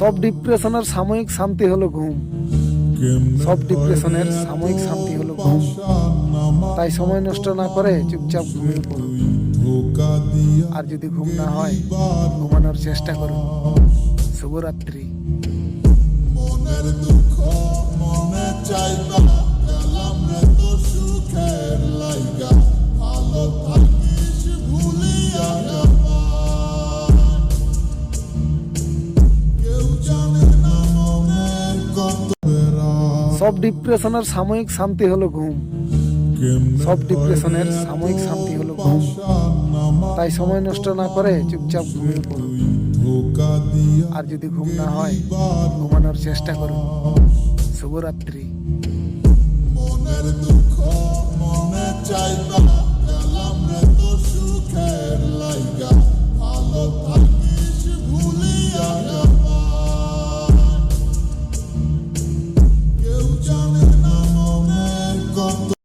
সব ডিপ্রেশনের সাময়িক শান্তি হলো ঘুম। সব ডিপ্রেশনের সাময়িক শান্তি হলো ঘুম। তাই সময় নষ্ট না করে চুপচাপ ঘুমিয়ে পড়ুন আর যদি ঘুম না হয় ঘুমানোর চেষ্টা করুন শুভরাত্রি। সব ডিপ্রেশনের সাময়িক শান্তি হলো ঘুম। সব ডিপ্রেশনের সাময়িক শান্তি হলো ঘুম। তাই সময় নষ্ট না করে চুপচাপ ঘুমিয়ে পড়ুন। আর যদি ঘুম না হয়, ঘুমানোর চেষ্টা করুন। শুভরাত্রি। মনের দুঃখ মনে চাইবা।